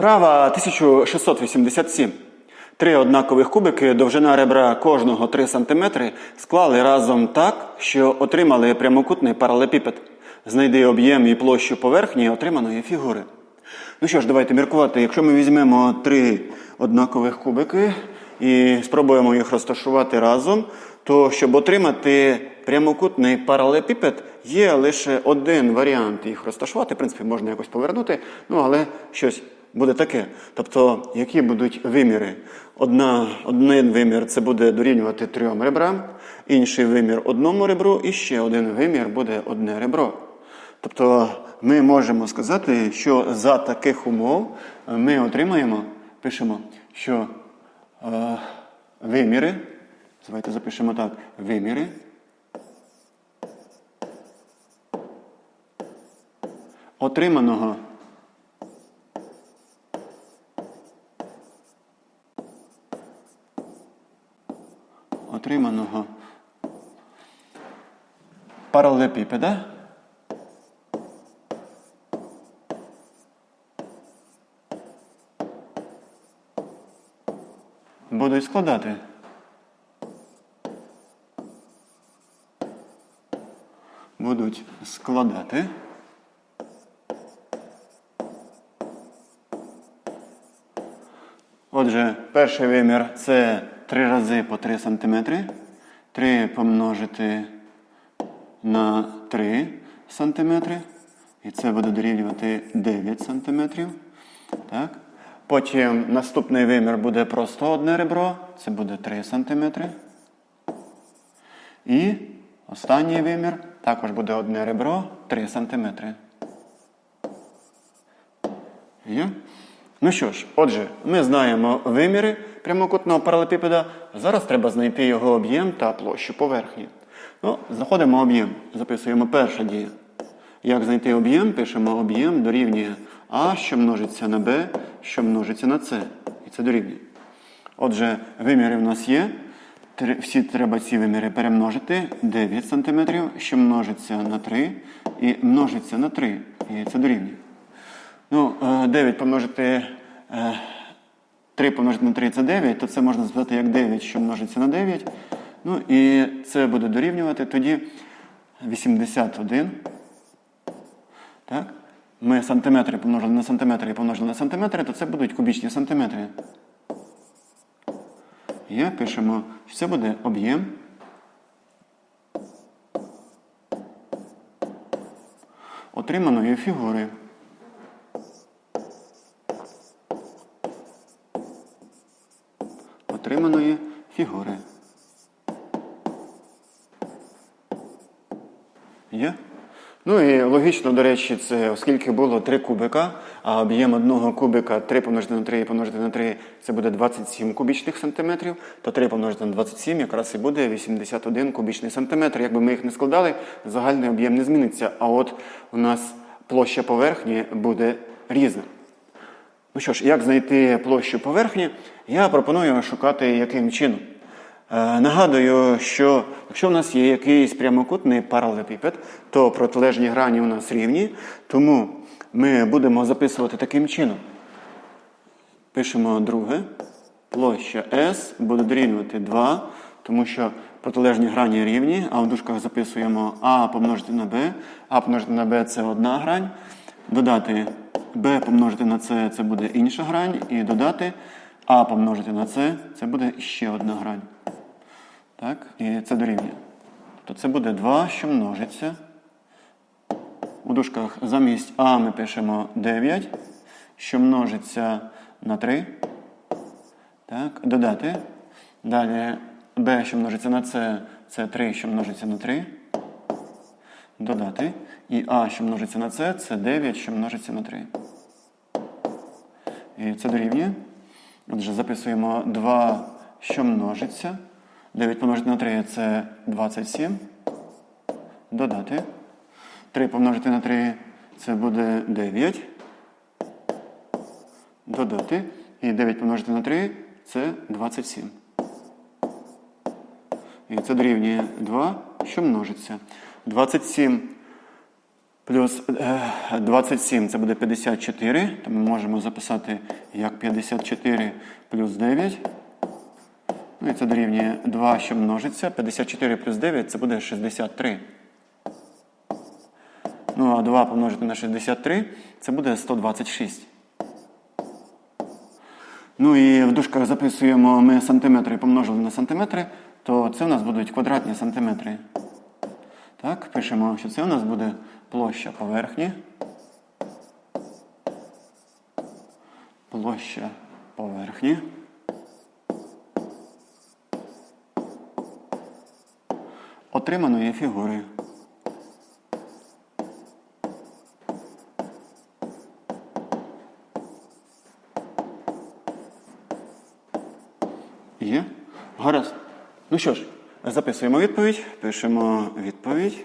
Вправа 1687. Три однакових кубики, довжина ребра кожного 3 см, склали разом так, що отримали прямокутний паралепіпед. Знайди об'єм і площу поверхні отриманої фігури. Ну що ж, давайте міркувати. Якщо ми візьмемо три однакових кубики і спробуємо їх розташувати разом, то щоб отримати прямокутний паралепіпед, є лише один варіант їх розташувати. В принципі, можна якось повернути, ну але щось буде таке. Тобто, які будуть виміри? Одна, один вимір це буде дорівнювати трьом ребрам, інший вимір одному ребру, і ще один вимір буде одне ребро. Тобто ми можемо сказати, що за таких умов ми отримаємо, пишемо, що е, виміри, давайте запишемо так, виміри отриманого отриманого паралелепіпеда будуть складати. Будуть складати. Отже, перший вимір це 3 рази по 3 см. 3 помножити на 3 см. І це буде дорівнювати 9 см. Так. Потім наступний вимір буде просто одне ребро. Це буде 3 см. І останній вимір також буде одне ребро 3 см. Є? Ну що ж, отже, ми знаємо виміри прямокутного паралепіпеда. Зараз треба знайти його об'єм та площу поверхні. Ну, Знаходимо об'єм. Записуємо перша дія. Як знайти об'єм? Пишемо об'єм дорівнює А, що множиться на Б, що множиться на С. І це дорівнює. Отже, виміри в нас є. Всі треба ці виміри перемножити. 9 см, що множиться на 3 і множиться на 3. І це дорівнює. Ну, е, 9 помножити, е, 3 помножити на 3 це 9, то це можна записати як 9, що множиться на 9. Ну і це буде дорівнювати тоді 81. Так? Ми сантиметри помножили на сантиметри і помножили на сантиметри, то це будуть кубічні сантиметри. Є, пишемо, що це буде об'єм. Отриманої фігури. Отриманої фігури. Є? Ну і логічно, до речі, це оскільки було три кубика, а об'єм одного кубика 3 помножити на 3 і помножити на 3 це буде 27 кубічних сантиметрів, то 3 помножити на 27 якраз і буде 81 кубічний сантиметр. Якби ми їх не складали, загальний об'єм не зміниться. А от у нас площа поверхні буде різна. Ну що ж, як знайти площу поверхні? Я пропоную шукати яким чином. Е, нагадую, що якщо в нас є якийсь прямокутний паралелепіпед, то протилежні грані у нас рівні, тому ми будемо записувати таким чином. Пишемо друге. Площа S буде дорівнювати 2, тому що протилежні грані рівні, а в дужках записуємо А помножити на Б. А помножити на Б це одна грань. Додати b помножити на c це буде інша грань. І додати а помножити на c це буде ще одна грань. Так? І це дорівнює. То це буде 2, що множиться. У дужках замість А ми пишемо 9, що множиться на 3. Так, Додати. Далі b, що множиться на c, це 3, що множиться на 3 додати. І А, що множиться на С, це 9, що множиться на 3. І це дорівнює. Отже, записуємо 2, що множиться. 9 помножити на 3 це 27. Додати. 3 помножити на 3 це буде 9. Додати. І 9 помножити на 3 це 27. І це дорівнює 2, що множиться. 27 Плюс е, 27 це буде 54. То ми можемо записати як 54 плюс 9. Ну і це дорівнює 2, що множиться. 54 плюс 9 це буде 63. Ну а 2 помножити на 63 це буде 126. Ну і в дужках записуємо ми сантиметри помножили на сантиметри, то це у нас будуть квадратні сантиметри. Так, пишемо, що це у нас буде площа поверхні. Площа поверхні. Отриманої фігури. Є? Гаразд. Ну що ж, записуємо відповідь, пишемо відповідь.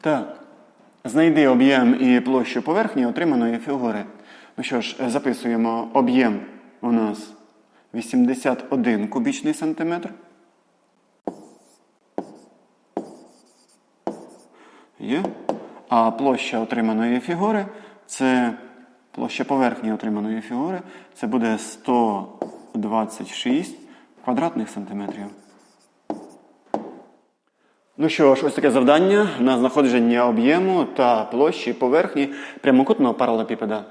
Так. Знайди об'єм і площу поверхні отриманої фігури. Ну що ж, записуємо об'єм у нас 81 кубічний сантиметр. Є. А площа отриманої фігури це площа поверхні отриманої фігури. Це буде 126 квадратних сантиметрів. Ну що ж, ось таке завдання на знаходження об'єму та площі поверхні прямокутного паралепіпеда.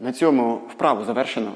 На цьому вправу завершено.